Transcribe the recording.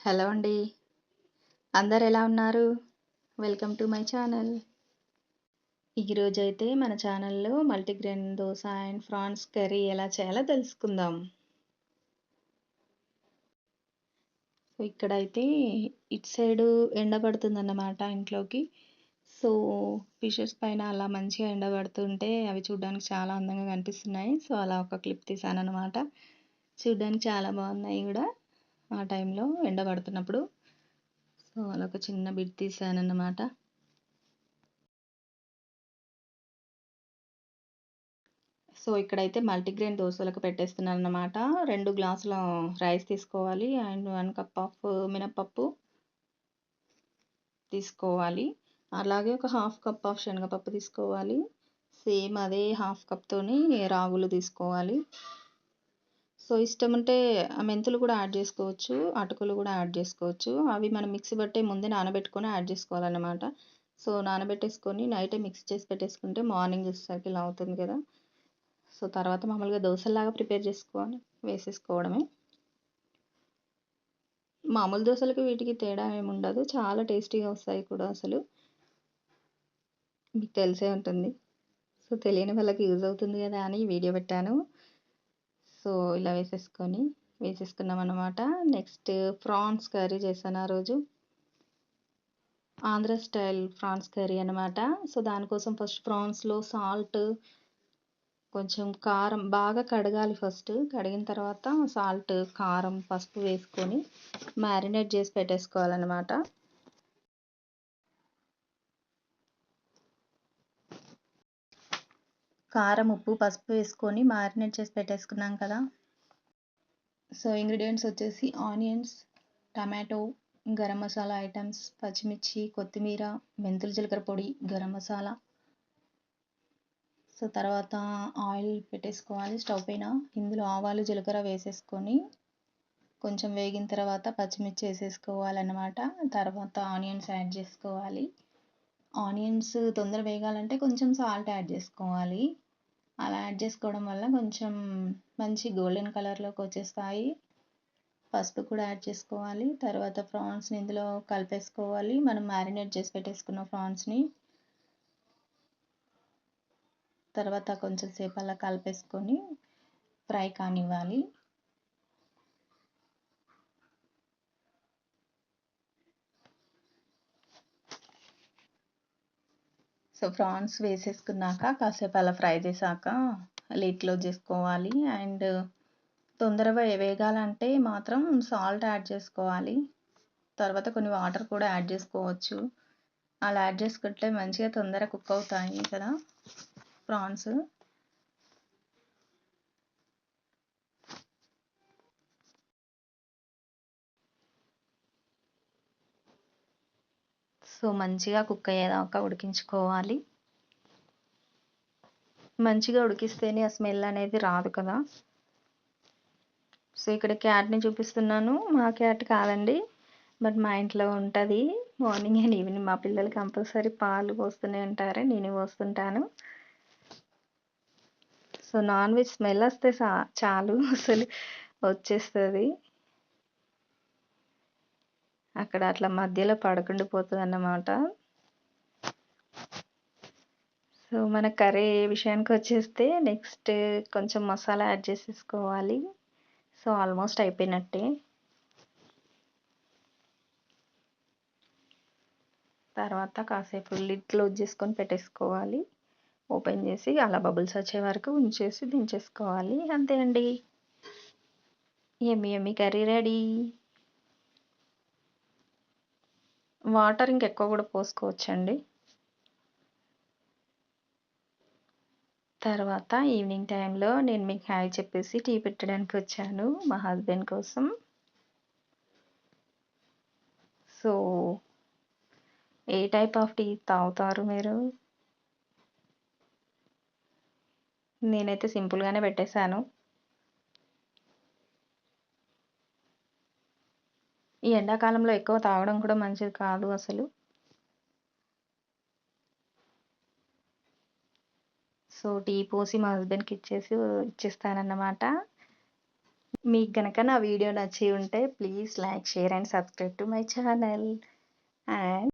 Hello అండి. అందరు ఎలా ఉన్నారు? Welcome to my channel. ఈరోజు అయితే మన ఛానల్లో multigrain dosa and prawns curry ఎలా చేయాలో తెలుసుకుందాం. సో ఇక్కడైతే ఇటు సైడు ఎండ పడుతుందన్నమాట ఇంట్లోకి. సో ఫిషెస్ పైన అలా మంచిగా ఎండ పడుతుంటే అవి చూడడానికి చాలా అందంగా కనిపిస్తున్నాయి. సో అలా ఒక క్లిప్ తీసాను అనమాట చూడడానికి చాలా బాగున్నాయి కూడా. ఆ టైంలో ఎండ పడుతున్నప్పుడు. సో అలా ఒక చిన్న బిట్ తీసాను అన్నమాట సో ఇక్కడైతే మల్టీగ్రెయిన్ దోశలకు పెట్టేస్తున్నాను అన్నమాట రెండు గ్లాసుల రైస్ తీసుకోవాలి. అండ్ వన్ కప్ ఆఫ్ మినపప్పు తీసుకోవాలి. అలాగే ఒక హాఫ్ కప్ ఆఫ్ శనగపప్పు తీసుకోవాలి. సేమ్ అదే హాఫ్ కప్తోని రాగులు తీసుకోవాలి. సో ఇష్టం ఉంటే మెంతులు కూడా యాడ్ చేసుకోవచ్చు అటుకులు కూడా యాడ్ చేసుకోవచ్చు. అవి మనం మిక్సీ బట్టే ముందే నానబెట్టుకొని యాడ్ చేసుకోవాలన్నమాట. సో నానబెట్టేసుకొని నైటే మిక్స్ చేసి పెట్టేసుకుంటే మార్నింగ్ చూసేసరికి ఇలా అవుతుంది కదా. సో తర్వాత మామూలుగా దోశలాగా ప్రిపేర్ చేసుకోవాలి వేసేసుకోవడమే. మామూలు దోశలకు వీటికి తేడా ఏమి ఉండదు. చాలా టేస్టీగా వస్తాయి కూడా అసలు. మీకు తెలిసే ఉంటుంది. సో తెలియని వాళ్ళకి యూజ్ అవుతుంది కదా అని వీడియో పెట్టాను. సో ఇలా వేసేసుకొని వేసేసుకున్నాం అనమాట నెక్స్ట్ ప్రాన్స్ కర్రీ చేశాను ఆ రోజు. ఆంధ్ర స్టైల్ ప్రాన్స్ కర్రీ అనమాట సో దానికోసం ఫస్ట్ ప్రాన్స్లో సాల్ట్ కొంచెం కారం బాగా కడగాలి ఫస్ట్. కడిగిన తర్వాత సాల్ట్ కారం పసుపు వేసుకొని మ్యారినేట్ చేసి పెట్టేసుకోవాలన్నమాట. కారం ఉప్పు పసుపు వేసుకొని మ్యారినేట్ చేసి పెట్టేసుకున్నాం కదా. సో ఇంగ్రీడియంట్స్ వచ్చేసి onions tomato garam masala items పచ్చిమిర్చి కొత్తిమీర మెంతులు జీలకర్ర పొడి గరం మసాలా. సో తర్వాత ఆయిల్ పెట్టేసుకోవాలి స్టవ్ పైన. ఇందులో ఆవాలు జీలకర్ర వేసేసుకొని కొంచెం వేగిన తర్వాత పచ్చిమిర్చి వేసేసుకోవాలన్నమాట. తర్వాత ఆనియన్స్ యాడ్ చేసుకోవాలి. ఆనియన్స్ తొందర వేగాలంటే కొంచెం సాల్ట్ యాడ్ చేసుకోవాలి. అలా యాడ్ చేసుకోవడం వల్ల కొంచెం మంచి గోల్డెన్ కలర్లోకి వచ్చేస్తాయి. పసుపు కూడా యాడ్ చేసుకోవాలి. తర్వాత ప్రాన్స్ని ఇందులో కలిపేసుకోవాలి. మనం మ్యారినేట్ చేసి పెట్టేసుకున్న ప్రాన్స్ని తర్వాత కొంచెం సేపు అలా కలిపేసుకొని ఫ్రై కానివ్వాలి. సో ప్రాన్స్ వేసేసుకున్నాక కాసేపు అలా ఫ్రై చేశాక లిడ్ క్లోజ్ చేసుకోవాలి. అండ్ తొందరగా వేగాలంటే మాత్రం సాల్ట్ యాడ్ చేసుకోవాలి. తర్వాత కొన్ని వాటర్ కూడా యాడ్ చేసుకోవచ్చు. అలా యాడ్ చేసుకుంటే మంచిగా తొందరగా కుక్ అవుతాయి కదా ప్రాన్స్ సో మంచిగా కుక్ అయ్యేదాకా ఉడికించుకోవాలి. మంచిగా ఉడికిస్తేనే ఆ స్మెల్ అనేది రాదు కదా. సో ఇక్కడ క్యాట్ని చూపిస్తున్నాను. మా క్యాట్ కాదండి బట్ మా ఇంట్లో ఉంటుంది. మార్నింగ్ అండ్ ఈవినింగ్ మా పిల్లలు కంపల్సరీ పాలు పోస్తూనే ఉంటారు. నేను పోస్తుంటాను. సో నాన్ వెజ్ స్మెల్ వస్తే చాలు. అసలు వచ్చేస్తుంది. అక్కడ అట్లా మధ్యలో పడుకుండిపోతుంది అన్నమాట సో మన కర్రీ విషయానికి వచ్చేస్తే నెక్స్ట్ కొంచెం మసాలా యాడ్ చేసేసుకోవాలి. సో ఆల్మోస్ట్ అయిపోయినట్టే. తర్వాత కాసేపు లిడ్ క్లోజ్ చేసుకొని పెట్టేసుకోవాలి. ఓపెన్ చేసి అలా బబుల్స్ వచ్చే వరకు ఉంచేసి దించేసుకోవాలి. అంతే అండి ఎమ్మి ఎమ్మి కర్రీ రెడీ. వాటర్ ఇంకెక్కువ కూడా పోసుకోవచ్చండి. తర్వాత ఈవినింగ్ టైంలో నేను మీకు హాయ్ చెప్పేసి టీ పెట్టడానికి వచ్చాను మా హస్బెండ్ కోసం. So a type of tea తాగుతారు మీరు? నేనైతే సింపుల్గానే పెట్టేశాను. ఈ ఎండాకాలంలో ఎక్కువ తాగడం కూడా మంచిది కాదు అసలు. సో టీ పోసి మా హస్బెండ్కి ఇచ్చేసి ఇచ్చేస్తానన్నమాట. మీకు గనక నా వీడియో నచ్చి ఉంటే please like share and subscribe to my channel. And